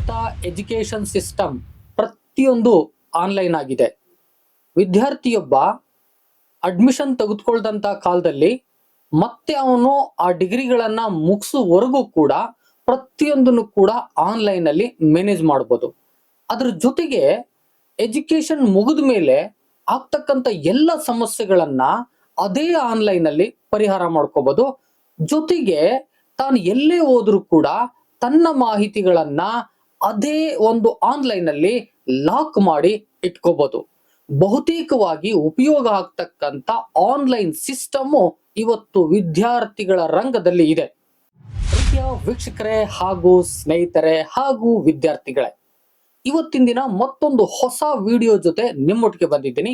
ಪ್ರಸ್ತುತ education system ಪ್ರತಿಯೊಂದು online ಆಗಿದೆ. ವಿದ್ಯಾರ್ಥಿಯೊಬ್ಬ ಅಡ್ಮಿಷನ್ ತೆಗೆದುಕೊಳ್ದಂತ ಕಾಲದಲ್ಲಿ ಮತ್ತೆ ಅವನು ಆ ಡಿಗ್ರಿಗಳನ್ನ ಮುಗಿಸುವವರೆಗೂ ಕೂಡ ಪ್ರತಿಯೊಂದನ್ನು ಕೂಡ ಆನ್ಲೈನ್ ಅಲ್ಲಿ ಮ್ಯಾನೇಜ್ ಮಾಡ್ಬೋದು. ಅದ್ರ ಜೊತೆಗೆ ಎಜುಕೇಶನ್ ಮುಗಿದ ಮೇಲೆ ಆಗ್ತಕ್ಕಂಥ ಎಲ್ಲ ಸಮಸ್ಯೆಗಳನ್ನ ಅದೇ ಆನ್ಲೈನ್ ಅಲ್ಲಿ ಪರಿಹಾರ ಮಾಡ್ಕೋಬಹುದು ಜೊತೆಗೆ ತಾನು ಎಲ್ಲೇ ಹೋದ್ರೂ ಕೂಡ ತನ್ನ ಮಾಹಿತಿಗಳನ್ನ ಅದೇ ಒಂದು ಆನ್ಲೈನ್ ಅಲ್ಲಿ ಲಾಕ್ ಮಾಡಿ ಇಟ್ಕೋಬಹುದು ಬಹುತೇಕವಾಗಿ ಉಪಯೋಗ ಆಗ್ತಕ್ಕಂತ ಆನ್ಲೈನ್ ಸಿಸ್ಟಮ್ ಇವತ್ತು ವಿದ್ಯಾರ್ಥಿಗಳ ರಂಗದಲ್ಲಿ ಇದೆ. ವೀಕ್ಷಕರೇ ಹಾಗೂ ಸ್ನೇಹಿತರೆ ಹಾಗೂ ವಿದ್ಯಾರ್ಥಿಗಳೇ, ಇವತ್ತಿನ ದಿನ ಮತ್ತೊಂದು ಹೊಸ ವಿಡಿಯೋ ಜೊತೆ ನಿಮ್ಮೊಟ್ಟಿಗೆ ಬಂದಿದ್ದೀನಿ.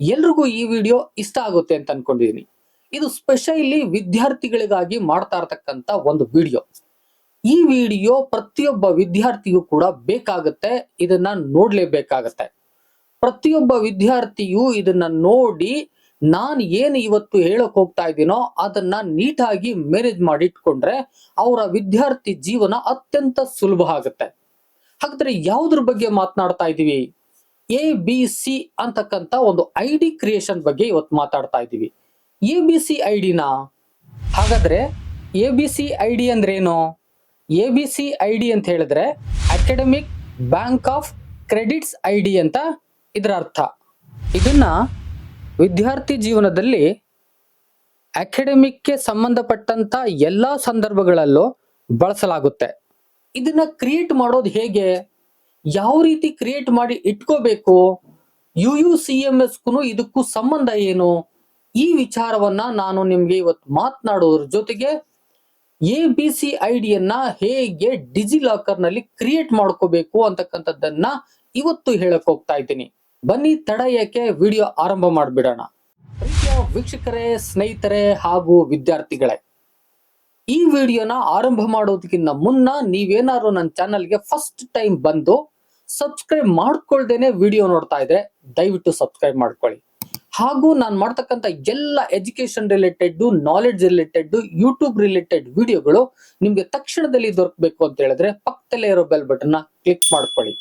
ಎಲ್ರಿಗೂ ಈ ವಿಡಿಯೋ ಇಷ್ಟ ಆಗುತ್ತೆ ಅಂತ ಅನ್ಕೊಂಡಿದ್ದೀನಿ. ಇದು ಸ್ಪೆಷಲಿ ವಿದ್ಯಾರ್ಥಿಗಳಿಗಾಗಿ ಮಾಡ್ತಾ ಇರತಕ್ಕಂತ ಒಂದು ವಿಡಿಯೋ. ಈ ವಿಡಿಯೋ ಪ್ರತಿಯೊಬ್ಬ ವಿದ್ಯಾರ್ಥಿಯು ಕೂಡ ಬೇಕಾಗುತ್ತೆ, ಇದನ್ನ ನೋಡ್ಲೇಬೇಕಾಗತ್ತೆ. ಪ್ರತಿಯೊಬ್ಬ ವಿದ್ಯಾರ್ಥಿಯು ಇದನ್ನ ನೋಡಿ ನಾನು ಏನು ಇವತ್ತು ಹೇಳಕ್ ಹೋಗ್ತಾ ಇದ್ದೀನೋ ಅದನ್ನ ನೀಟಾಗಿ ಮ್ಯಾನೇಜ್ ಮಾಡಿ ಇಟ್ಕೊಂಡ್ರೆ ಅವರ ವಿದ್ಯಾರ್ಥಿ ಜೀವನ ಅತ್ಯಂತ ಸುಲಭ ಆಗುತ್ತೆ. ಹಾಗಾದ್ರೆ ಯಾವ್ದ್ರ ಬಗ್ಗೆ ಮಾತನಾಡ್ತಾ ಇದೀವಿ? ಎ, ಬಿ, ಸಿ ಅಂತಕ್ಕಂತ ಒಂದು ಐ ಡಿ ಕ್ರಿಯೇಷನ್ ಬಗ್ಗೆ ಇವತ್ತು ಮಾತಾಡ್ತಾ ಇದ್ದೀವಿ ಎ, ಬಿ, ಸಿ ಐ ಡಿನ ಹಾಗಾದ್ರೆ A, B, C I D ಅಂದ್ರೇನು? A B C I D ಅಂತ ಹೇಳಿದ್ರೆ academic bank of credits I D ಅಂತ ಇದರ ಅರ್ಥ. ಇದನ್ನ ವಿದ್ಯಾರ್ಥಿ ಜೀವನದಲ್ಲಿ ಅಕಾಡೆಮಿಕ್ಗೆ ಸಂಬಂಧಪಟ್ಟಂತ ಎಲ್ಲಾ ಸಂದರ್ಭಗಳಲ್ಲೂ ಬಳಸಲಾಗುತ್ತೆ. ಇದನ್ನ ಕ್ರಿಯೇಟ್ ಮಾಡೋದು ಹೇಗೆ? ಯಾವ ರೀತಿ ಕ್ರಿಯೇಟ್ ಮಾಡಿ ಇಟ್ಕೋಬೇಕು? ಯು ಯು ಸಿ ಎಂ ಎಸ್ಗೂ ಇದಕ್ಕೂ ಸಂಬಂಧ ಏನು? ಈ ವಿಚಾರವನ್ನ ನಾನು ನಿಮ್ಗೆ ಇವತ್ತು ಮಾತನಾಡೋದ್ರ ಜೊತೆಗೆ ಎ ಬಿ ಸಿ ಐ ಡಿಯನ್ನ ಹೇಗೆ ಡಿಜಿ ಲಾಕರ್ನಲ್ಲಿ ಕ್ರಿಯೇಟ್ ಮಾಡ್ಕೋಬೇಕು ಅಂತಕ್ಕಂಥದ್ದನ್ನ ಇವತ್ತು ಹೇಳಕ್ ಹೋಗ್ತಾ ಇದ್ದೀನಿ. ಬನ್ನಿ, ತಡ ಯಾಕೆ ವಿಡಿಯೋ ಆರಂಭ ಮಾಡ್ಬಿಡೋಣ. ವೀಕ್ಷಕರೇ, ಸ್ನೇಹಿತರೆ ಹಾಗೂ ವಿದ್ಯಾರ್ಥಿಗಳೇ, ಈ ವಿಡಿಯೋನ ಆರಂಭ ಮಾಡೋದಕ್ಕಿಂತ ಮುನ್ನ ನೀವೇನಾದ್ರು ನನ್ನ ಚಾನಲ್ಗೆ ಫಸ್ಟ್ ಟೈಮ್ ಬಂದು ಸಬ್ಸ್ಕ್ರೈಬ್ ಮಾಡ್ಕೊಳ್ದೇನೆ ವಿಡಿಯೋ ನೋಡ್ತಾ ಇದ್ರೆ ದಯವಿಟ್ಟು ಸಬ್ಸ್ಕ್ರೈಬ್ ಮಾಡ್ಕೊಳ್ಳಿ. ಹಾಗೂ ನಾನು ಮಾಡ್ತಕ್ಕಂಥ ಎಲ್ಲ education related knowledge related YouTube related ವಿಡಿಯೋಗಳು ನಿಮ್ಗೆ ತಕ್ಷಣದಲ್ಲಿ ದೊರಕಬೇಕು ಅಂತ ಹೇಳಿದ್ರೆ ಪಕ್ಕದಲ್ಲೇ ಇರೋ ಬೆಲ್ ಬಟನ್ ಕ್ಲಿಕ್ ಮಾಡ್ಕೊಳ್ಳಿ.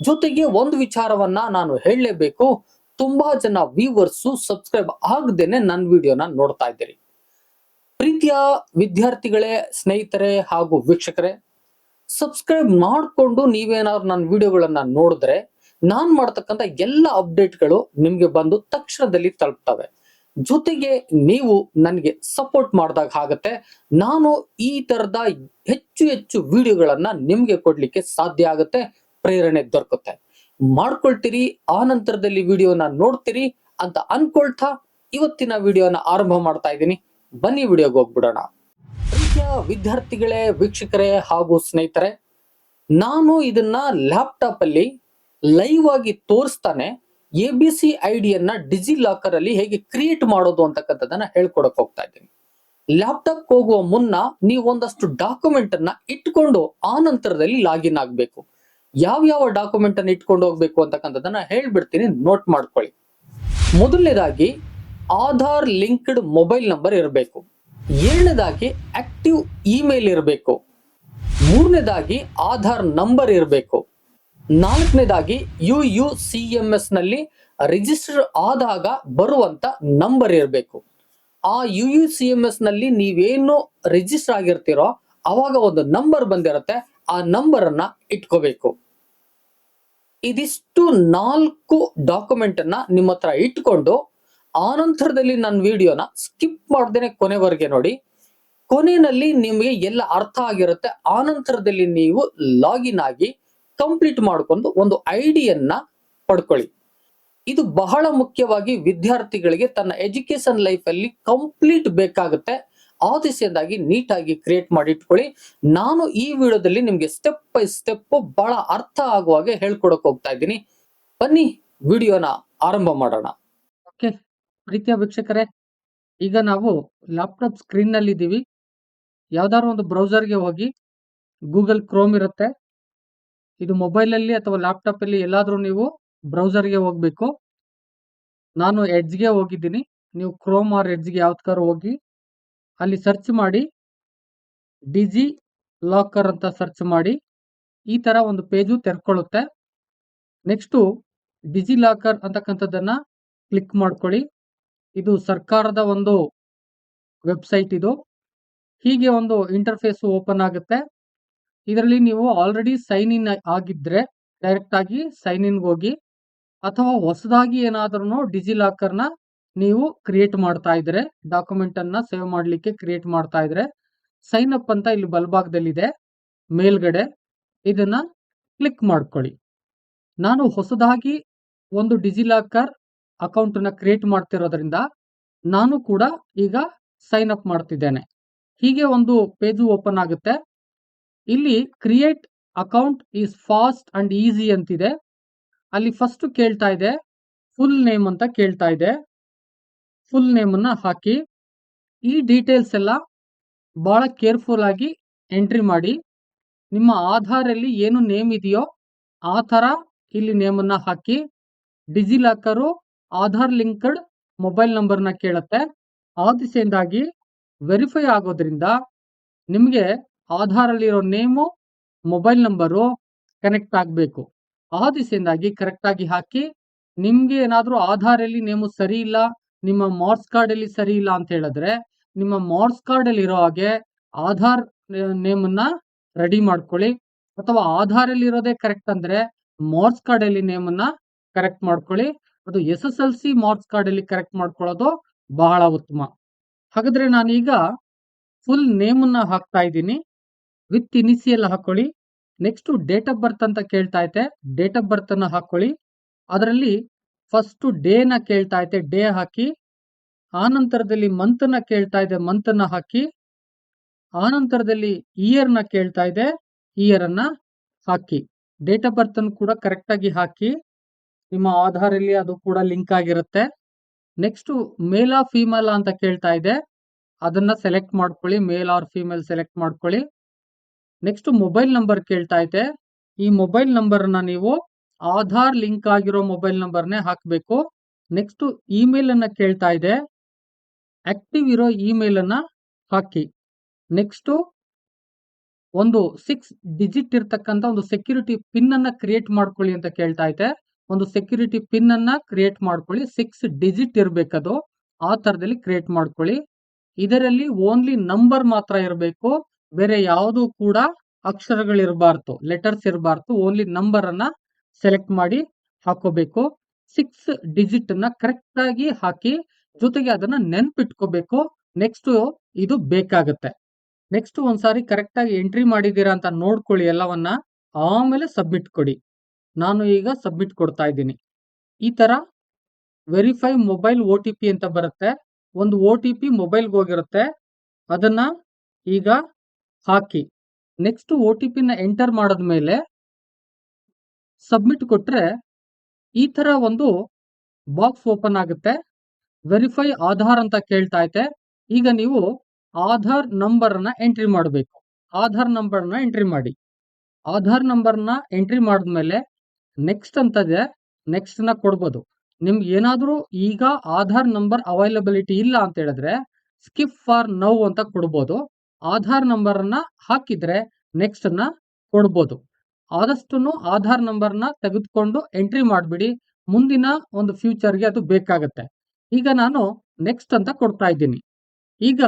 ಜೊತೆಗೆ ಒಂದು ವಿಚಾರವನ್ನ ನಾನು ಹೇಳಲೇಬೇಕು. ತುಂಬಾ ಜನ ವ್ಯೂವರ್ಸ್ ಸಬ್ಸ್ಕ್ರೈಬ್ ಆಗದೇನೆ ನನ್ನ ವಿಡಿಯೋನ ನೋಡ್ತಾ ಇದ್ದೀರಿ. ಪ್ರೀತಿಯ ವಿದ್ಯಾರ್ಥಿಗಳೇ, ಸ್ನೇಹಿತರೆ ಹಾಗೂ ವೀಕ್ಷಕರೇ ಸಬ್ಸ್ಕ್ರೈಬ್ ಮಾಡಿಕೊಂಡು ನೀವೇನಾದ್ರು ನನ್ನ ವಿಡಿಯೋಗಳನ್ನ ನೋಡಿದ್ರೆ ನಾನ್ ಮಾಡ್ತಕ್ಕಂಥ ಎಲ್ಲ ಅಪ್ಡೇಟ್ಗಳು ನಿಮ್ಗೆ ಬಂದು ತಕ್ಷಣದಲ್ಲಿ ತಲುಪ್ತವೆ. ಜೊತೆಗೆ ನೀವು ನನಗೆ ಸಪೋರ್ಟ್ ಮಾಡಿದಾಗ ಆಗತ್ತೆ. ನಾನು ಈ ತರದ ಹೆಚ್ಚು ಹೆಚ್ಚು ವಿಡಿಯೋಗಳನ್ನ ನಿಮ್ಗೆ ಕೊಡ್ಲಿಕ್ಕೆ ಸಾಧ್ಯ ಆಗುತ್ತೆ, ಪ್ರೇರಣೆ ದೊರಕುತ್ತೆ. ಮಾಡ್ಕೊಳ್ತೀರಿ, ಆ ನಂತರದಲ್ಲಿ ವಿಡಿಯೋನ ನೋಡ್ತೀರಿ ಅಂತ ಅನ್ಕೊಳ್ತಾ ಇವತ್ತಿನ ವಿಡಿಯೋನ ಆರಂಭ ಮಾಡ್ತಾ ಇದ್ದೀನಿ. ಬನ್ನಿ ವಿಡಿಯೋಗೆ ಹೋಗ್ಬಿಡೋಣ. ವಿದ್ಯಾರ್ಥಿಗಳೇ, ವೀಕ್ಷಕರೇ ಹಾಗೂ ಸ್ನೇಹಿತರೆ, ನಾನು ಇದನ್ನ ಲ್ಯಾಪ್ಟಾಪ್ ಅಲ್ಲಿ ಲೈವ್ ಆಗಿ ತೋರಿಸ್ತಾನೆ ಎ ಬಿ ಸಿ ಐ ಡಿಯನ್ನ ಡಿಜಿ ಲಾಕರ್ ಅಲ್ಲಿ ಹೇಗೆ ಕ್ರಿಯೇಟ್ ಮಾಡೋದು ಅಂತಕ್ಕಂಥದ್ದನ್ನ ಹೇಳ್ಕೊಡಕ್ ಹೋಗ್ತಾ ಇದ್ದೀನಿ. ಲ್ಯಾಪ್ಟಾಪ್ ಹೋಗುವ ಮುನ್ನ ನೀವು ಒಂದಷ್ಟು ಡಾಕ್ಯುಮೆಂಟ್ ಅನ್ನ ಇಟ್ಕೊಂಡು ಆ ನಂತರದಲ್ಲಿ ಲಾಗಿನ್ ಆಗ್ಬೇಕು. ಯಾವ ಯಾವ ಡಾಕ್ಯುಮೆಂಟ್ ಅನ್ನ ಇಟ್ಕೊಂಡು ಹೋಗ್ಬೇಕು ಅಂತಕ್ಕಂಥದ್ದನ್ನ ಹೇಳ್ಬಿಡ್ತೀನಿ ನೋಟ್ ಮಾಡ್ಕೊಳ್ಳಿ. ಮೊದಲನೇದಾಗಿ ಆಧಾರ್ ಲಿಂಕ್ಡ್ ಮೊಬೈಲ್ ನಂಬರ್ ಇರಬೇಕು. ಏಳನೇದಾಗಿ ಆಕ್ಟಿವ್ ಇಮೇಲ್ ಇರಬೇಕು. ಮೂರನೇದಾಗಿ ಆಧಾರ್ ನಂಬರ್ ಇರಬೇಕು. ನಾಲ್ಕನೇದಾಗಿ ಯು ಯು ಸಿ ಎಂ ಎಸ್ನಲ್ಲಿ ರಿಜಿಸ್ಟರ್ ಆದಾಗ ಬರುವಂತ ನಂಬರ್ ಇರಬೇಕು. ಆ ಯು ಯು ಸಿ ಎಂ ಎಸ್ನಲ್ಲಿ ನೀವೇನು ರಿಜಿಸ್ಟರ್ ಆಗಿರ್ತೀರೋ ಅವಾಗ ಒಂದು ನಂಬರ್ ಬಂದಿರುತ್ತೆ. ಆ ನಂಬರ್ ಅನ್ನ ಇಟ್ಕೋಬೇಕು. ಇದಿಷ್ಟು ನಾಲ್ಕು ಡಾಕ್ಯುಮೆಂಟ್ ಅನ್ನ ನಿಮ್ಮ ಹತ್ರ ಇಟ್ಕೊಂಡು ಆನಂತರದಲ್ಲಿ ನನ್ನ ವಿಡಿಯೋನ ಸ್ಕಿಪ್ ಮಾಡ್ದೇನೆ ಕೊನೆವರೆಗೆ ನೋಡಿ. ಕೊನೆಯಲ್ಲಿ ನಿಮಗೆ ಎಲ್ಲ ಅರ್ಥ ಆಗಿರುತ್ತೆ. ಆನಂತರದಲ್ಲಿ ನೀವು ಲಾಗಿನ್ ಆಗಿ ಕಂಪ್ಲೀಟ್ ಮಾಡಿಕೊಂಡು ಒಂದು ಐಡಿಯನ್ನ ಪಡ್ಕೊಳ್ಳಿ. ಇದು ಬಹಳ ಮುಖ್ಯವಾಗಿ ವಿದ್ಯಾರ್ಥಿಗಳಿಗೆ ತನ್ನ ಎಜುಕೇಶನ್ ಲೈಫ್ ಅಲ್ಲಿ ಕಂಪ್ಲೀಟ್ ಬೇಕಾಗುತ್ತೆ. ಆ ದಿಸೆಯಿಂದಾಗಿ ನೀಟಾಗಿ ಕ್ರಿಯೇಟ್ ಮಾಡಿ ಇಟ್ಕೊಳ್ಳಿ. ನಾನು ಈ ವಿಡಿಯೋದಲ್ಲಿ ನಿಮ್ಗೆ ಸ್ಟೆಪ್ ಬೈ ಸ್ಟೆಪ್ ಬಹಳ ಅರ್ಥ ಆಗುವ ಹಾಗೆ ಹೇಳ್ಕೊಡಕ್ ಹೋಗ್ತಾ ಇದ್ದೀನಿ. ಬನ್ನಿ, ವಿಡಿಯೋನ ಆರಂಭ ಮಾಡೋಣ. ಓಕೆ, ಪ್ರೀತಿಯ ವೀಕ್ಷಕರೇ, ಈಗ ನಾವು ಲ್ಯಾಪ್ಟಾಪ್ ಸ್ಕ್ರೀನ್ನಲ್ಲಿ ಇದ್ದೀವಿ ಯಾವ್ದಾದ್ರು ಒಂದು ಬ್ರೌಸರ್ಗೆ ಹೋಗಿ ಗೂಗಲ್ ಕ್ರೋಮ್ ಇರುತ್ತೆ. ಇದು ಮೊಬೈಲ್ ಅಲ್ಲಿ ಅಥವಾ ಲ್ಯಾಪ್ಟಾಪಲ್ಲಿ ಎಲ್ಲಾದ್ರೂ ನೀವು ಬ್ರೌಸರ್ಗೆ ಹೋಗ್ಬೇಕು. ನಾನು ಎಡ್ಜ್ಗೆ ಹೋಗಿದ್ದೀನಿ. ನೀವು ಕ್ರೋಮ್ ಆರ್ ಎಡ್ಜ್ಗೆ ಯಾವ್ದಕ್ಕಾರು ಹೋಗಿ ಅಲ್ಲಿ ಸರ್ಚ್ ಮಾಡಿ ಡಿಜಿ ಲಾಕರ್ ಅಂತ ಸರ್ಚ್ ಮಾಡಿ ಈ ತರ ಒಂದು ಪೇಜು ತೆರ್ಕೊಳ್ಳುತ್ತೆ. ನೆಕ್ಸ್ಟು ಡಿಜಿಲಾಕರ್ ಅಂತಕ್ಕಂಥದ್ದನ್ನು ಕ್ಲಿಕ್ ಮಾಡ್ಕೊಳ್ಳಿ. ಇದು ಸರ್ಕಾರದ ಒಂದು ವೆಬ್ಸೈಟ್ ಇದು. ಹೀಗೆ ಒಂದು ಇಂಟರ್ಫೇಸ್ ಓಪನ್ ಆಗುತ್ತೆ. ಇದರಲ್ಲಿ ನೀವು ಆಲ್ರೆಡಿ ಸೈನ್ ಇನ್ ಆಗಿದ್ರೆ ಡೈರೆಕ್ಟ್ ಆಗಿ ಸೈನ್ ಇನ್ ಹೋಗಿ ಅಥವಾ ಹೊಸದಾಗಿ ಏನಾದ್ರೂ ಡಿಜಿಲಾಕರ್ನ ನೀವು ಕ್ರಿಯೇಟ್ ಮಾಡ್ತಾ ಇದ್ರೆ ಡಾಕ್ಯುಮೆಂಟ್ ಅನ್ನ ಸೇವ್ ಮಾಡಲಿಕ್ಕೆ ಕ್ರಿಯೇಟ್ ಮಾಡ್ತಾ ಇದ್ರೆ ಸೈನ್ ಅಪ್ ಅಂತ ಇಲ್ಲಿ ಬಲಭಾಗದಲ್ಲಿದೆ, ಮೇಲ್ಗಡೆ ಇದನ್ನ ಕ್ಲಿಕ್ ಮಾಡ್ಕೊಳ್ಳಿ. ನಾನು ಹೊಸದಾಗಿ ಒಂದು ಡಿಜಿಲಾಕರ್ ಅಕೌಂಟ್ ಅನ್ನ ಕ್ರಿಯೇಟ್ ಮಾಡ್ತಿರೋದ್ರಿಂದ ನಾನು ಕೂಡ ಈಗ ಸೈನ್ ಅಪ್ ಮಾಡ್ತಿದ್ದೇನೆ. ಹೀಗೆ ಒಂದು ಪೇಜು ಓಪನ್ ಆಗುತ್ತೆ. ಇಲ್ಲಿ create account is fast and easy ಅಂತಿದೆ. ಅಲ್ಲಿ ಫಸ್ಟ್ ಕೇಳ್ತಾ ಇದೆ. ಫುಲ್ ನೇಮ್ ಅಂತ ಕೇಳ್ತಾ ಇದೆ. ಫುಲ್ ನೇಮ್ ಅನ್ನ ಹಾಕಿ. ಈ ಡೀಟೇಲ್ಸ್ ಎಲ್ಲ ಬಹಳ ಕೇರ್ಫುಲ್ ಆಗಿ ಎಂಟ್ರಿ ಮಾಡಿ. ನಿಮ್ಮ ಆಧಾರ್ ಅಲ್ಲಿ ಏನು ನೇಮ್ ಇದೆಯೋ ಆ ತರ ಇಲ್ಲಿ ನೇಮ್ ಅನ್ನ ಹಾಕಿ. ಡಿಜಿಲಾಕರು ಆಧಾರ್ ಲಿಂಕ್ಡ್ ಮೊಬೈಲ್ ನಂಬರ್ನ ಕೇಳುತ್ತೆ. ಆ ದಿಸೆಯಿಂದಾಗಿ ವೆರಿಫೈ ಆಗೋದ್ರಿಂದ ನಿಮಗೆ ಆಧಾರ್ ಅಲ್ಲಿರೋ ನೇಮು, ಮೊಬೈಲ್ ನಂಬರು ಕನೆಕ್ಟ್ ಆಗಬೇಕು. ಆ ದಿಸೆಯಿಂದಾಗಿ ಕರೆಕ್ಟ್ ಆಗಿ ಹಾಕಿ, ನಿಮಗೆ ಏನಾದರೂ ಆಧಾರಲ್ಲಿ ನೇಮು ಸರಿ ಇಲ್ಲ, ನಿಮ್ಮ ಮಾರ್ಕ್ಸ್ ಕಾರ್ಡ್ ಅಲ್ಲಿ ಸರಿ ಇಲ್ಲ ಅಂತ ಹೇಳಿದ್ರೆ, ನಿಮ್ಮ ಮಾರ್ಕ್ಸ್ ಕಾರ್ಡ್ ಅಲ್ಲಿ ಇರೋ ಹಾಗೆ ಆಧಾರ್ ನೇಮನ್ನ ರೆಡಿ ಮಾಡ್ಕೊಳ್ಳಿ. ಅಥವಾ ಆಧಾರ್ ಅಲ್ಲಿ ಇರೋದೇ ಕರೆಕ್ಟ್ ಅಂದ್ರೆ ಮಾರ್ಕ್ಸ್ ಕಾರ್ಡ್ ಅಲ್ಲಿ ನೇಮ್ ಅನ್ನ ಕರೆಕ್ಟ್ ಮಾಡ್ಕೊಳ್ಳಿ. ಅದು S S L C marks card ಅಲ್ಲಿ ಕರೆಕ್ಟ್ ಮಾಡ್ಕೊಳ್ಳೋದು ಬಹಳ ಉತ್ತಮ. ಹಾಗಾದ್ರೆ ನಾನೀಗ ಫುಲ್ ನೇಮನ್ನ ಹಾಕ್ತಾ ಇದ್ದೀನಿ. ವಿತ್ ಇನಿಸಿಯಲ್ ಹಾಕೊಳ್ಳಿ. ನೆಕ್ಸ್ಟ್ ಡೇಟ್ ಆಫ್ ಬರ್ತ್ ಅಂತ ಕೇಳ್ತಾ ಐತೆ ಡೇಟ್ ಆಫ್ ಬರ್ತ್ ಅನ್ನ ಹಾಕೊಳ್ಳಿ. ಅದರಲ್ಲಿ ಫಸ್ಟ್ನ ಕೇಳ್ತಾ ಐತೆ ಡೇ ಹಾಕಿ. ಆನಂತರದಲ್ಲಿ ನಂತರದಲ್ಲಿ ಮಂತ್ನ ಕೇಳ್ತಾ ಇದೆ ಮಂತ್ ಅನ್ನ ಹಾಕಿ. ಆನಂತರದಲ್ಲಿ ನಂತರದಲ್ಲಿ ಇಯರ್ನ ಕೇಳ್ತಾ ಇದೆ ಇಯರ್ ಅನ್ನ ಹಾಕಿ. ಡೇಟ್ ಆಫ್ ಬರ್ತ್ ಅನ್ನು ಕೂಡ ಕರೆಕ್ಟ್ ಆಗಿ ಹಾಕಿ. ನಿಮ್ಮ ಆಧಾರ್ ಅಲ್ಲಿ ಅದು ಕೂಡ ಲಿಂಕ್ ಆಗಿರುತ್ತೆ. ನೆಕ್ಸ್ಟ್ ಮೇಲ್ ಆ ಫೀಮೇಲ್ ಅಂತ ಕೇಳ್ತಾ ಇದೆ ಅದನ್ನ ಸೆಲೆಕ್ಟ್ ಮಾಡ್ಕೊಳ್ಳಿ. ಮೇಲ್ ಆರ್ ಫೀಮೇಲ್ ಸೆಲೆಕ್ಟ್ ಮಾಡ್ಕೊಳ್ಳಿ. ನೆಕ್ಸ್ಟ್ ಮೊಬೈಲ್ ನಂಬರ್ ಕೇಳ್ತಾ ಐತೆ ಈ ಮೊಬೈಲ್ ನಂಬರ್ನ ನೀವು ಆಧಾರ್ ಲಿಂಕ್ ಆಗಿರೋ ಮೊಬೈಲ್ ನಂಬರ್ನೇ ಹಾಕಬೇಕು. ನೆಕ್ಸ್ಟ್ ಇಮೇಲ್ ಅನ್ನ ಕೇಳ್ತಾ ಇದೆ ಆಕ್ಟಿವ್ ಇರೋ ಇಮೇಲ್ ಅನ್ನ ಹಾಕಿ. ನೆಕ್ಸ್ಟ್ ಒಂದು ಸಿಕ್ಸ್ ಡಿಜಿಟ್ ಇರ್ತಕ್ಕಂಥ ಒಂದು ಸೆಕ್ಯೂರಿಟಿ ಪಿನ್ ಅನ್ನ ಕ್ರಿಯೇಟ್ ಮಾಡ್ಕೊಳ್ಳಿ ಅಂತ ಕೇಳ್ತಾ ಐತೆ ಒಂದು ಸೆಕ್ಯೂರಿಟಿ ಪಿನ್ ಅನ್ನ ಕ್ರಿಯೇಟ್ ಮಾಡ್ಕೊಳ್ಳಿ. ಸಿಕ್ಸ್ ಡಿಜಿಟ್ ಇರ್ಬೇಕದು. ಆ ತರದಲ್ಲಿ ಕ್ರಿಯೇಟ್ ಮಾಡ್ಕೊಳ್ಳಿ. ಇದರಲ್ಲಿ ಓನ್ಲಿ ನಂಬರ್ ಮಾತ್ರ ಇರಬೇಕು. ಬೇರೆ ಯಾವುದು ಕೂಡ ಅಕ್ಷರಗಳಿರಬಾರ್ದು ಲೆಟರ್ಸ್ ಇರಬಾರ್ದು ಓನ್ಲಿ ನಂಬರ್ ಅನ್ನ ಸೆಲೆಕ್ಟ್ ಮಾಡಿ ಹಾಕೋಬೇಕು. ಸಿಕ್ಸ್ ಡಿಜಿಟ್ ಅನ್ನ ಕರೆಕ್ಟ್ ಆಗಿ ಹಾಕಿ ಜೊತೆಗೆ ಅದನ್ನ ನೆನ್ಪಿಟ್ಕೋಬೇಕು. ನೆಕ್ಸ್ಟ್ ಇದು ಬೇಕಾಗುತ್ತೆ. ನೆಕ್ಸ್ಟ್ ಒಂದ್ಸಾರಿ ಕರೆಕ್ಟ್ ಆಗಿ ಎಂಟ್ರಿ ಮಾಡಿದೀರಾ ಅಂತ ನೋಡ್ಕೊಳ್ಳಿ ಎಲ್ಲವನ್ನ. ಆಮೇಲೆ ಸಬ್ಮಿಟ್ ಕೊಡಿ. ನಾನು ಈಗ ಸಬ್ಮಿಟ್ ಕೊಡ್ತಾ ಇದ್ದೀನಿ. ಈ ತರ ವೆರಿಫೈ ಮೊಬೈಲ್ ಒ ಅಂತ ಬರುತ್ತೆ. ಒಂದು ಒ ಟಿ ಪಿ ಮೊಬೈಲ್ಗೆ ಹೋಗಿರುತ್ತೆ. ಅದನ್ನ ಈಗ ಹಾಕಿ. ನೆಕ್ಸ್ಟ್ ಒ ಟಿ ಪಿನ ಎಂಟರ್ ಮಾಡಿದ್ಮೇಲೆ ಸಬ್ಮಿಟ್ ಕೊಟ್ಟರೆ ಈ ಥರ ಒಂದು ಬಾಕ್ಸ್ ಓಪನ್ ಆಗುತ್ತೆ. ವೆರಿಫೈ ಆಧಾರ್ ಅಂತ ಕೇಳ್ತಾ ಐತೆ ಈಗ ನೀವು ಆಧಾರ್ ನಂಬರ್ನ ಎಂಟ್ರಿ ಮಾಡಬೇಕು. ಆಧಾರ್ ನಂಬರ್ನ ಎಂಟ್ರಿ ಮಾಡಿ. ಆಧಾರ್ ನಂಬರ್ನ ಎಂಟ್ರಿ ಮಾಡಿದ್ಮೇಲೆ ನೆಕ್ಸ್ಟ್ ಅಂತದೆ ನೆಕ್ಸ್ಟ್ನ ಕೊಡ್ಬೋದು. ನಿಮ್ಗೆ ಏನಾದರೂ ಈಗ ಆಧಾರ್ ನಂಬರ್ ಅವೈಲಬಿಲಿಟಿ ಇಲ್ಲ ಅಂತ ಹೇಳಿದ್ರೆ ಸ್ಕಿಪ್ ಫಾರ್ ನೌ ಅಂತ ಕೊಡ್ಬೋದು. ಆಧಾರ್ ನಂಬರ್ ಅನ್ನ ಹಾಕಿದ್ರೆ ನೆಕ್ಸ್ಟ್ನ ಕೊಡ್ಬೋದು. ಆದಷ್ಟು ಆಧಾರ್ ನಂಬರ್ನ ತೆಗೆದುಕೊಂಡು ಎಂಟ್ರಿ ಮಾಡಿಬಿಡಿ. ಮುಂದಿನ ಒಂದು ಫ್ಯೂಚರ್ಗೆ ಅದು ಬೇಕಾಗತ್ತೆ. ಈಗ ನಾನು ನೆಕ್ಸ್ಟ್ ಅಂತ ಕೊಡ್ತಾ ಇದ್ದೀನಿ. ಈಗ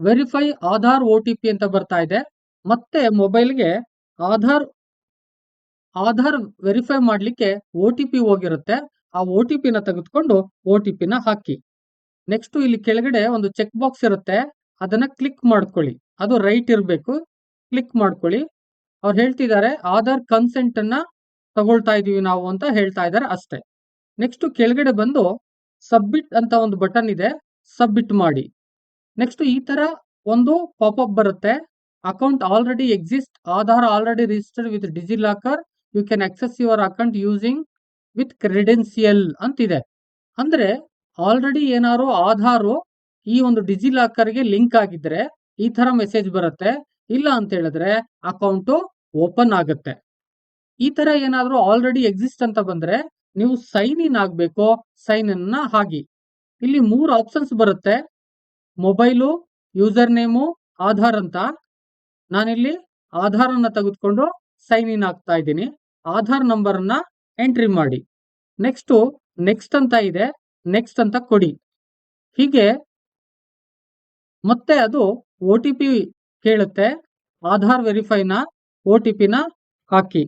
ವೆರಿಫೈ ಆಧಾರ್ ಒ ಅಂತ ಬರ್ತಾ ಇದೆ. ಮತ್ತೆ ಮೊಬೈಲ್ಗೆ ಆಧಾರ್ ಆಧಾರ್ ವೆರಿಫೈ ಮಾಡಲಿಕ್ಕೆ ಒ ಹೋಗಿರುತ್ತೆ. ಆ ಒ ಟಿ ಪಿನ ತೆಗೆದುಕೊಂಡು ಒ ಟಿ ಪಿನ ಹಾಕಿ. ನೆಕ್ಸ್ಟ್ ಇಲ್ಲಿ ಕೆಳಗಡೆ ಒಂದು ಚೆಕ್ ಬಾಕ್ಸ್ ಇರುತ್ತೆ. ಅದನ್ನ ಕ್ಲಿಕ್ ಮಾಡ್ಕೊಳ್ಳಿ. ಅದು ರೈಟ್ ಇರಬೇಕು. ಕ್ಲಿಕ್ ಮಾಡ್ಕೊಳ್ಳಿ. ಅವ್ರು ಹೇಳ್ತಿದ್ದಾರೆ, ಆಧಾರ್ ಕನ್ಸೆಂಟ್ ಅನ್ನ ತಗೊಳ್ತಾ ಇದೀವಿ ನಾವು ಅಂತ ಹೇಳ್ತಾ ಇದ್ದಾರೆ ಅಷ್ಟೇ. ನೆಕ್ಸ್ಟ್ ಕೆಳಗಡೆ ಬಂದು ಸಬ್ಮಿಟ್ ಅಂತ ಒಂದು ಬಟನ್ ಇದೆ. ಸಬ್ಮಿಟ್ ಮಾಡಿ. ನೆಕ್ಸ್ಟ್ ಈ ತರ ಒಂದು ಪಾಪ್ಅಪ್ ಬರುತ್ತೆ. Account already exist Aadhaar already registered with DigiLocker you can access your account using with credential ಅಂತಿದೆ. ಅಂದ್ರೆ ಆಲ್ರೆಡಿ ಏನಾದ್ರು ಆಧಾರು ಈ ಒಂದು ಡಿಜಿ ಡಿಜಿಲಾಕರ್ಗೆ ಲಿಂಕ್ ಆಗಿದ್ರೆ ಈ ತರ ಮೆಸೇಜ್ ಬರುತ್ತೆ. ಇಲ್ಲ ಅಂತ ಹೇಳಿದ್ರೆ ಅಕೌಂಟ್ ಓಪನ್ ಆಗುತ್ತೆ. ಈ ತರ ಏನಾದರೂ ಆಲ್ರೆಡಿ ಎಕ್ಸಿಸ್ಟ್ ಅಂತ ಬಂದ್ರೆ ನೀವು ಸೈನ್ ಇನ್ ಆಗಬೇಕು. ಸೈನ್ ಇನ್ನ ಹಾಕಿ ಇಲ್ಲಿ ಮೂರು ಆಪ್ಷನ್ಸ್ ಬರುತ್ತೆ. ಮೊಬೈಲು ಯೂಸರ್ ನೇಮು ಆಧಾರ್ ಅಂತ. ನಾನಿಲ್ಲಿ ಆಧಾರ್ ಅನ್ನ ತೆಗೆದುಕೊಂಡು ಸೈನ್ ಇನ್ ಆಗ್ತಾ ಇದ್ದೀನಿ. ಆಧಾರ್ ನಂಬರ್ ಅನ್ನ ಎಂಟ್ರಿ ಮಾಡಿ. ನೆಕ್ಸ್ಟು ನೆಕ್ಸ್ಟ್ ಅಂತ ಇದೆ. ನೆಕ್ಸ್ಟ್ ಅಂತ ಕೊಡಿ. ಹೀಗೆ ಮತ್ತೆ ಅದು ಒ ಟಿ ಪಿ ಕೇಳುತ್ತೆ. ಆಧಾರ್ ವೆರಿಫೈನ ಒ ಟಿ ಪಿನ ಹಾಕಿ.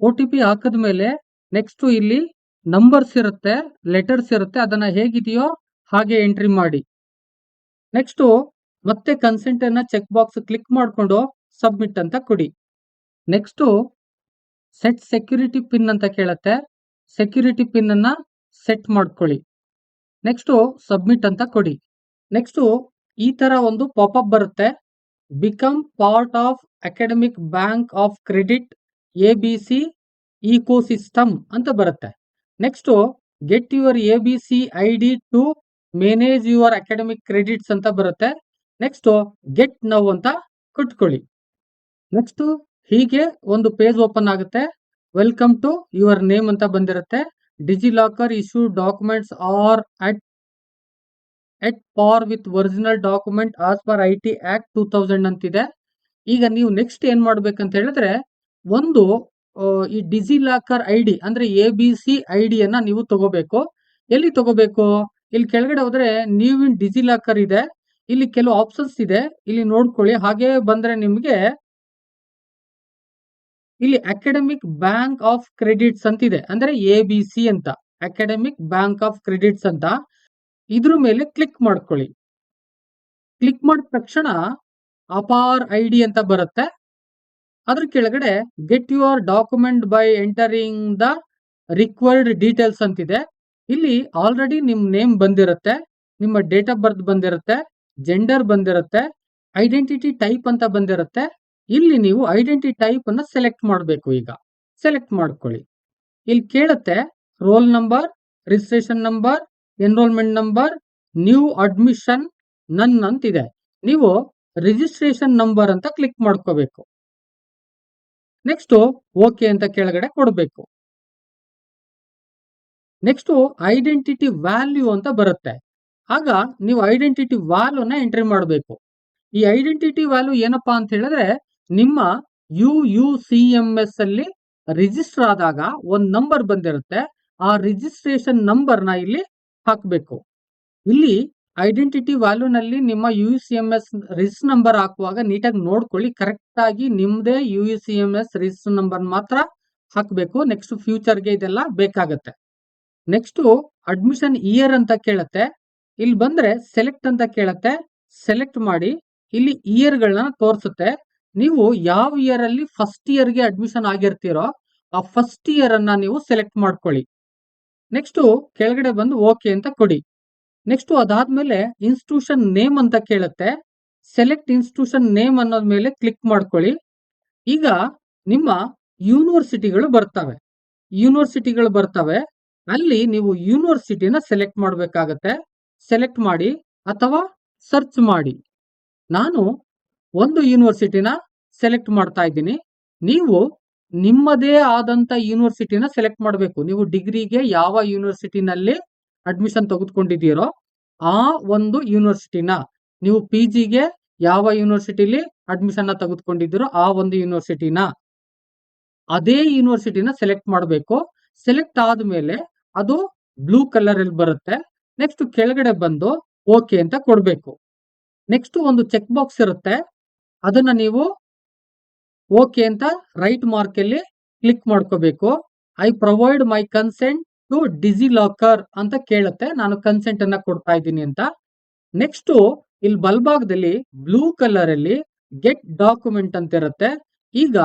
ಒ ಟಿ ಪಿ ಹಾಕಿದ್ಮೇಲೆ ನೆಕ್ಸ್ಟ್ ಇಲ್ಲಿ ನಂಬರ್ಸ್ ಇರುತ್ತೆ ಲೆಟರ್ಸ್ ಇರುತ್ತೆ, ಅದನ್ನ ಹೇಗಿದೆಯೋ ಹಾಗೆ ಎಂಟ್ರಿ ಮಾಡಿ. ನೆಕ್ಸ್ಟ್ ಮತ್ತೆ ಕನ್ಸೆಂಟ್ ಅನ್ನ ಚೆಕ್ ಬಾಕ್ಸ್ ಕ್ಲಿಕ್ ಮಾಡಿಕೊಂಡು ಸಬ್ಮಿಟ್ ಅಂತ ಕೊಡಿ. ನೆಕ್ಸ್ಟ್ ಸೆಟ್ ಸೆಕ್ಯೂರಿಟಿ ಪಿನ್ ಅಂತ ಕೇಳುತ್ತೆ. ಸೆಕ್ಯೂರಿಟಿ ಪಿನ್ ಅನ್ನ ಸೆಟ್ ಮಾಡ್ಕೊಳ್ಳಿ. ನೆಕ್ಸ್ಟ್ ಸಬ್ಮಿಟ್ ಅಂತ ಕೊಡಿ. ನೆಕ್ಸ್ಟ್ ಈ ತರ ಒಂದು ಪಾಪಪ್ ಬರುತ್ತೆ. Become part of academic bank of credit A B C ಅಂತ ಬರುತ್ತೆ. Next get your A B C I D to manage your academic credits ಅಂತ ಬರುತ್ತೆ. ನೆಕ್ಸ್ಟ್ ಗೆಟ್ ನೌ ಅಂತ ಕೊಟ್ಕೊಳ್ಳಿ. ನೆಕ್ಸ್ಟ್ ಹೀಗೆ ಒಂದು ಪೇಜ್ ಓಪನ್ ಆಗುತ್ತೆ. ವೆಲ್ಕಮ್ ಟು ಯುವರ್ ನೇಮ್ ಅಂತ ಬಂದಿರುತ್ತೆ. DigiLocker issue documents are at at par with original document as per I T act two thousand ಅಂತಿದೆ. ಈಗ ನೀವು ನೆಕ್ಸ್ಟ್ ಏನ್ ಮಾಡ್ಬೇಕಂತ ಹೇಳಿದ್ರೆ, ಒಂದು ಈ ಡಿಜಿ ಲಾಕರ್ ಐ ಡಿ ಅಂದ್ರೆ ಎ ಬಿ ಸಿ ಐ ಡಿಯನ್ನ ನೀವು ತಗೋಬೇಕು. ಎಲ್ಲಿ ತಗೋಬೇಕು? ಇಲ್ಲಿ ಕೆಳಗಡೆ ಹೋದ್ರೆ ನೀವು ಇನ್ ಡಿಜಿ ಲಾಕರ್ ಇದೆ. ಇಲ್ಲಿ ಕೆಲವು ಆಪ್ಷನ್ಸ್ ಇದೆ. ಇಲ್ಲಿ ನೋಡ್ಕೊಳ್ಳಿ. ಹಾಗೆ ಬಂದ್ರೆ ನಿಮ್ಗೆ ಇಲ್ಲಿ ಅಕಾಡೆಮಿಕ್ ಬ್ಯಾಂಕ್ ಆಫ್ ಕ್ರೆಡಿಟ್ಸ್ ಅಂತಿದೆ. ಅಂದ್ರೆ ಎ ಬಿ ಸಿ ಅಂತ. ಅಕಾಡೆಮಿಕ್ ಬ್ಯಾಂಕ್ ಆಫ್ ಕ್ರೆಡಿಟ್ಸ್ ಅಂತ. ಇದ್ರ ಮೇಲೆ ಕ್ಲಿಕ್ ಮಾಡ್ಕೊಳ್ಳಿ. ಕ್ಲಿಕ್ ಮಾಡಿದ ತಕ್ಷಣ ಅಪಾರ್ ಐ ಡಿ ಅಂತ ಬರುತ್ತೆ. ಅದ್ರ ಕೆಳಗಡೆ get your document by entering the required details ಅಂತಿದೆ. ಇಲ್ಲಿ ಆಲ್ರೆಡಿ ನಿಮ್ ನೇಮ್ ಬಂದಿರುತ್ತೆ, ನಿಮ್ಮ ಡೇಟ್ ಆಫ್ ಬರ್ತ್ ಬಂದಿರುತ್ತೆ ಜೆಂಡರ್ ಬಂದಿರುತ್ತೆ ಐಡೆಂಟಿಟಿ ಟೈಪ್ ಅಂತ ಬಂದಿರುತ್ತೆ. ಇಲ್ಲಿ ನೀವು ಐಡೆಂಟಿ ಟೈಪ್ ಅನ್ನ ಸೆಲೆಕ್ಟ್ ಮಾಡಬೇಕು ಈಗ. ಸೆಲೆಕ್ಟ್ ಮಾಡ್ಕೊಳ್ಳಿ. ಇಲ್ಲಿ ಕೇಳುತ್ತೆ roll number registration number enrolment number new admission none ಅಂತಿದೆ ನೀವು ರಿಜಿಸ್ಟ್ರೇಷನ್ ನಂಬರ್ ಅಂತ ಕ್ಲಿಕ್ ಮಾಡ್ಕೋಬೇಕು. ನೆಕ್ಸ್ಟ್ ಓಕೆ ಅಂತ ಕೆಳಗಡೆ ಕೊಡಬೇಕು. ನೆಕ್ಸ್ಟ್ ಐಡೆಂಟಿಟಿ ವ್ಯಾಲ್ಯೂ ಅಂತ ಬರುತ್ತೆ. ಆಗ ನೀವು ಐಡೆಂಟಿಟಿ ವ್ಯಾಲ್ಯೂನ ಎಂಟ್ರಿ ಮಾಡಬೇಕು. ಈ ಐಡೆಂಟಿಟಿ ವ್ಯಾಲ್ಯೂ ಏನಪ್ಪಾ ಅಂತ ಹೇಳಿದ್ರೆ ನಿಮ್ಮ U U C M S ಅಲ್ಲಿ ರಿಜಿಸ್ಟರ್ ಆದಾಗ ಒಂದ್ ನಂಬರ್ ಬಂದಿರುತ್ತೆ. ಆ ರಿಜಿಸ್ಟ್ರೇಷನ್ ನಂಬರ್ನ ಇಲ್ಲಿ ಹಾಕಬೇಕು. ಇಲ್ಲಿ ಐಡೆಂಟಿಟಿ ವ್ಯಾಲ್ಯೂನಲ್ಲಿ ನಿಮ್ಮ U C M S reg number ಹಾಕುವಾಗ ನೀಟಾಗಿ ನೋಡ್ಕೊಳ್ಳಿ. ಕರೆಕ್ಟ್ ಆಗಿ ನಿಮ್ದೇ U C M S reg number ಮಾತ್ರ ಹಾಕಬೇಕು. ನೆಕ್ಸ್ಟ್ ಫ್ಯೂಚರ್ಗೆ ಇದೆಲ್ಲ ಬೇಕಾಗತ್ತೆ. ನೆಕ್ಸ್ಟ್ ಅಡ್ಮಿಷನ್ ಇಯರ್ ಅಂತ ಕೇಳತ್ತೆ. ಇಲ್ಲಿ ಬಂದ್ರೆ ಸೆಲೆಕ್ಟ್ ಅಂತ ಕೇಳತ್ತೆ. ಸೆಲೆಕ್ಟ್ ಮಾಡಿ ಇಲ್ಲಿ ಇಯರ್ ಗಳನ್ನ ತೋರಿಸುತ್ತೆ. ನೀವು ಯಾವ ಇಯರ್ ಅಲ್ಲಿ ಫಸ್ಟ್ ಇಯರ್ಗೆ ಅಡ್ಮಿಷನ್ ಆಗಿರ್ತೀರೋ ಆ ಫಸ್ಟ್ ಇಯರ್ ಅನ್ನ ನೀವು ಸೆಲೆಕ್ಟ್ ಮಾಡ್ಕೊಳ್ಳಿ. ನೆಕ್ಸ್ಟ್ ಕೆಳಗಡೆ ಬಂದು ಓಕೆ ಅಂತ ಕೊಡಿ. ನೆಕ್ಸ್ಟ್ ಅದಾದ್ಮೇಲೆ ಇನ್ಸ್ಟಿಟ್ಯೂಷನ್ ನೇಮ್ ಅಂತ ಕೇಳುತ್ತೆ. ಸೆಲೆಕ್ಟ್ ಇನ್ಸ್ಟಿಟ್ಯೂಷನ್ ನೇಮ್ ಅನ್ನೋದ್ ಮೇಲೆ ಕ್ಲಿಕ್ ಮಾಡ್ಕೊಳ್ಳಿ. ಈಗ ನಿಮ್ಮ ಯೂನಿವರ್ಸಿಟಿಗಳು ಬರ್ತವೆ. ಯೂನಿವರ್ಸಿಟಿಗಳು ಬರ್ತವೆ. ಅಲ್ಲಿ ನೀವು ಯೂನಿವರ್ಸಿಟಿನ ಸೆಲೆಕ್ಟ್ ಮಾಡಬೇಕಾಗತ್ತೆ. ಸೆಲೆಕ್ಟ್ ಮಾಡಿ ಅಥವಾ ಸರ್ಚ್ ಮಾಡಿ. ನಾನು ಒಂದು ಯೂನಿವರ್ಸಿಟಿನ ಸೆಲೆಕ್ಟ್ ಮಾಡ್ತಾ ಇದ್ದೀನಿ. ನೀವು ನಿಮ್ಮದೇ ಆದಂತ ಯೂನಿವರ್ಸಿಟಿನ ಸೆಲೆಕ್ಟ್ ಮಾಡಬೇಕು. ನೀವು ಡಿಗ್ರಿಗೆ ಯಾವ ಯೂನಿವರ್ಸಿಟಿನಲ್ಲಿ ಅಡ್ಮಿಷನ್ ತೆಗೆದುಕೊಂಡಿದ್ದೀರೋ ಆ ಒಂದು ಯೂನಿವರ್ಸಿಟಿನ ನೀವು ಪಿ ಜಿಗೆ ಯಾವ ಯೂನಿವರ್ಸಿಟಿಲಿ ಅಡ್ಮಿಷನ್ ತೆಗೆದುಕೊಂಡಿದ್ದೀರೋ ಆ ಒಂದು ಯೂನಿವರ್ಸಿಟಿನ ಅದೇ ಯೂನಿವರ್ಸಿಟಿನ ಸೆಲೆಕ್ಟ್ ಮಾಡಬೇಕು. ಸೆಲೆಕ್ಟ್ ಆದ್ಮೇಲೆ ಅದು ಬ್ಲೂ ಕಲರ್ ಅಲ್ಲಿ ಬರುತ್ತೆ. ನೆಕ್ಸ್ಟ್ ಕೆಳಗಡೆ ಬಂದು ಓಕೆ ಅಂತ ಕೊಡಬೇಕು. ನೆಕ್ಸ್ಟ್ ಒಂದು ಚೆಕ್ ಬಾಕ್ಸ್ ಇರುತ್ತೆ. ಅದನ್ನ ನೀವು ಓಕೆ ಅಂತ ರೈಟ್ ಮಾರ್ಕ್ ಅಲ್ಲಿ ಕ್ಲಿಕ್ ಮಾಡ್ಕೋಬೇಕು. I provide my consent to DigiLocker ಅಂತ ಕೇಳುತ್ತೆ. ನಾನು ಕನ್ಸೆಂಟ್ ಅನ್ನ ಕೊಡ್ತಾ ಇದ್ದೀನಿ ಅಂತ. ನೆಕ್ಸ್ಟ್ ಇಲ್ಲಿ ಬಲ್ಭಾಗದಲ್ಲಿ ಬ್ಲೂ ಕಲರ್ ಅಲ್ಲಿ ಗೆಟ್ ಡಾಕ್ಯುಮೆಂಟ್ ಅಂತ ಇರುತ್ತೆ. ಈಗ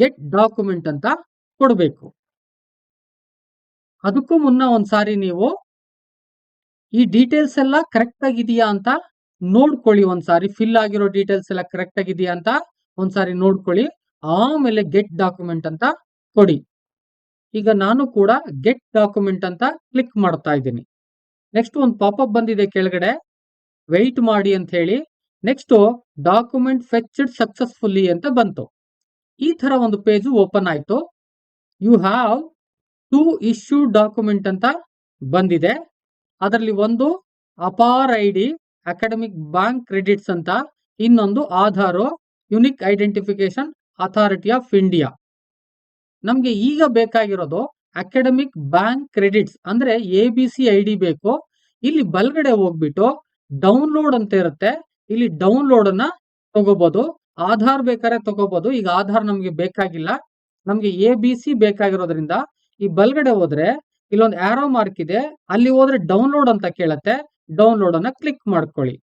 ಗೆಟ್ ಡಾಕ್ಯುಮೆಂಟ್ ಅಂತ ಕೊಡಬೇಕು. ಅದಕ್ಕೂ ಮುನ್ನ ಒಂದ್ಸಾರಿ ನೀವು ಈ ಡೀಟೇಲ್ಸ್ ಎಲ್ಲ ಕರೆಕ್ಟ್ ಆಗಿದೆಯಾ ಅಂತ ನೋಡ್ಕೊಳ್ಳಿ ಒಂದ್ಸಾರಿ. ಫಿಲ್ ಆಗಿರೋ ಡೀಟೇಲ್ಸ್ ಎಲ್ಲ ಕರೆಕ್ಟ್ ಆಗಿದೆಯಾ ಅಂತ ಒಂದ್ಸಾರಿ ನೋಡ್ಕೊಳ್ಳಿ. ಆಮೇಲೆ ಗೆಟ್ ಡಾಕ್ಯುಮೆಂಟ್ ಅಂತ ಕೊಡಿ. ಈಗ ನಾನು ಕೂಡ ಗೆಟ್ ಡಾಕ್ಯುಮೆಂಟ್ ಅಂತ ಕ್ಲಿಕ್ ಮಾಡ್ತಾ ಇದ್ದೀನಿ. ನೆಕ್ಸ್ಟ್ ಒಂದು ಪಾಪಪ್ ಬಂದಿದೆ ಕೆಳಗಡೆ. ವೆಯ್ಟ್ ಮಾಡಿ ಅಂತ ಹೇಳಿ. ನೆಕ್ಸ್ಟ್ ಡಾಕ್ಯುಮೆಂಟ್ ಫೆಚ್ಡ್ ಸಕ್ಸಸ್ಫುಲ್ಲಿ ಅಂತ ಬಂತು. ಈ ತರ ಒಂದು ಪೇಜ್ ಓಪನ್ ಆಯಿತು. You have to issue document ಅಂತ ಬಂದಿದೆ. ಅದರಲ್ಲಿ ಒಂದು APAAR I D academic bank credits ಅಂತ, ಇನ್ನೊಂದು Aadhaar unique identification authority of India ನಮ್ಗೆ ಈಗ ಬೇಕಾಗಿರೋದು ಅಕಾಡೆಮಿಕ್ ಬ್ಯಾಂಕ್ ಕ್ರೆಡಿಟ್ಸ್ ಅಂದ್ರೆ A B C I D ಬೇಕು. ಇಲ್ಲಿ ಬಲ್ಗಡೆ ಹೋಗ್ಬಿಟ್ಟು ಡೌನ್ಲೋಡ್ ಅಂತ ಇರುತ್ತೆ. ಇಲ್ಲಿ ಡೌನ್ಲೋಡ್ ಅನ್ನ ತಗೋಬಹುದು ಆಧಾರ್ ಬೇಕಾದ್ರೆ ತಗೋಬಹುದು ಈಗ ಆಧಾರ್ ನಮ್ಗೆ ಬೇಕಾಗಿಲ್ಲ. ನಮ್ಗೆ ಎ ಬಿ ಸಿ ಬೇಕಾಗಿರೋದ್ರಿಂದ ಈ ಬಲ್ಗಡೆ ಹೋದ್ರೆ ಇಲ್ಲೊಂದು ಆರೋ ಮಾರ್ಕ್ ಇದೆ. ಅಲ್ಲಿ ಹೋದ್ರೆ ಡೌನ್ಲೋಡ್ ಅಂತ ಕೇಳತ್ತೆ. ಡೌನ್ಲೋಡ್ ಅನ್ನ ಕ್ಲಿಕ್ ಮಾಡ್ಕೊಳ್ಳಿ.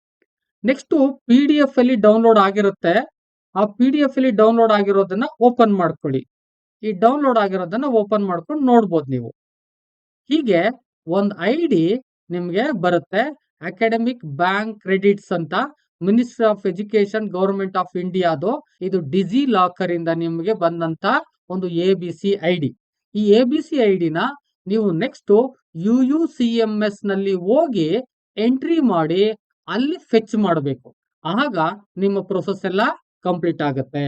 ನೆಕ್ಸ್ಟ್ ಪಿ ಡಿ ಎಫ್ ಅಲ್ಲಿ ಡೌನ್ಲೋಡ್ ಆಗಿರುತ್ತೆ. ಆ ಪಿ ಡಿ ಎಫ್ ಅಲ್ಲಿ ಡೌನ್ಲೋಡ್ ಆಗಿರೋದನ್ನ ಓಪನ್ ಮಾಡ್ಕೊಳ್ಳಿ. ಈ ಡೌನ್ಲೋಡ್ ಆಗಿರೋದನ್ನ ಓಪನ್ ಮಾಡ್ಕೊಂಡು ನೋಡ್ಬೋದು ನೀವು. ಹೀಗೆ ಒಂದ್ ಐ ಡಿ ನಿಮ್ಗೆ ಬರುತ್ತೆ. ಅಕಾಡೆಮಿಕ್ ಬ್ಯಾಂಕ್ ಕ್ರೆಡಿಟ್ಸ್ ಅಂತ ministry of education government of ಇಂಡಿಯಾದು ಇದು ಡಿಜಿ ಲಾಕರ್ ಇಂದ ನಿಮ್ಗೆ ಬಂದಂತ ಒಂದು A B C I D ಈ ಎ ಬಿ ಸಿ ಐ ಡಿನ ನೀವು next U U C M ಎಸ್ನಲ್ಲಿ ಹೋಗಿ ಎಂಟ್ರಿ ಮಾಡಿ ಅಲ್ಲಿ ಫೆಚ್ ಮಾಡಬೇಕು. ಆಗ ನಿಮ್ಮ ಪ್ರೊಸೆಸ್ ಎಲ್ಲ ಕಂಪ್ಲೀಟ್ ಆಗುತ್ತೆ.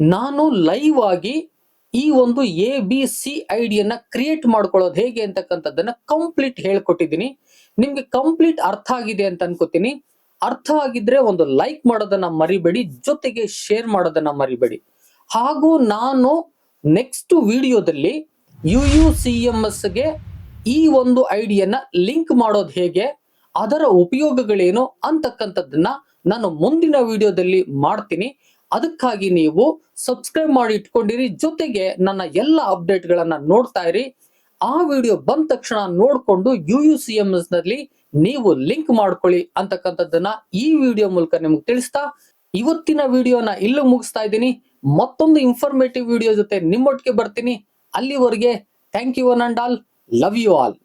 ನಾನು ಲೈವ್ ಆಗಿ ಈ ಒಂದು ಎ ಬಿ ಸಿ ಐಡಿಯನ್ನ ಡಿಯನ್ನ ಕ್ರಿಯೇಟ್ ಮಾಡ್ಕೊಳ್ಳೋದು ಹೇಗೆ ಅಂತಕ್ಕಂಥದ್ದನ್ನ ಕಂಪ್ಲೀಟ್ ಹೇಳ್ಕೊಟ್ಟಿದ್ದೀನಿ. ನಿಮ್ಗೆ ಕಂಪ್ಲೀಟ್ ಅರ್ಥ ಆಗಿದೆ ಅಂತ ಅನ್ಕೋತೀನಿ. ಅರ್ಥ ಆಗಿದ್ರೆ ಒಂದು ಲೈಕ್ ಮಾಡೋದನ್ನ ಮರಿಬೇಡಿ, ಜೊತೆಗೆ ಶೇರ್ ಮಾಡೋದನ್ನ ಮರಿಬೇಡಿ. ಹಾಗೂ ನಾನು ನೆಕ್ಸ್ಟ್ ವಿಡಿಯೋದಲ್ಲಿ ಯು ಯು ಸಿ ಎಂ ಗೆ ಈ ಒಂದು ಐಡಿಯನ್ನ ಲಿಂಕ್ ಮಾಡೋದು ಹೇಗೆ, ಅದರ ಉಪಯೋಗಗಳೇನು ಅಂತಕ್ಕಂಥದ್ದನ್ನ ನಾನು ಮುಂದಿನ ವಿಡಿಯೋದಲ್ಲಿ ಮಾಡ್ತೀನಿ. ಅದಕ್ಕಾಗಿ ನೀವು ಸಬ್ಸ್ಕ್ರೈಬ್ ಮಾಡಿ ಇಟ್ಕೊಂಡಿರಿ. ಜೊತೆಗೆ ನನ್ನ ಎಲ್ಲ ಅಪ್ಡೇಟ್ಗಳನ್ನ ನೋಡ್ತಾ ಇರಿ. ಆ ವಿಡಿಯೋ ಬಂದ ತಕ್ಷಣ ನೋಡ್ಕೊಂಡು ಯು ಯು ಸಿ ಎಂ ಎಸ್ನಲ್ಲಿ ನೀವು ಲಿಂಕ್ ಮಾಡ್ಕೊಳ್ಳಿ ಅಂತಕ್ಕಂಥದ್ದನ್ನ ಈ ವಿಡಿಯೋ ಮೂಲಕ ನಿಮ್ಗೆ ತಿಳಿಸ್ತಾ ಇವತ್ತಿನ ವಿಡಿಯೋನ ಇಲ್ಲೂ ಮುಗಿಸ್ತಾ ಇದ್ದೀನಿ. ಮತ್ತೊಂದು ಇನ್ಫಾರ್ಮೇಟಿವ್ ವಿಡಿಯೋ ಜೊತೆ ನಿಮ್ಮೊಟ್ಟಿಗೆ ಬರ್ತೀನಿ. ಅಲ್ಲಿವರೆಗೆ thank you one and all love you all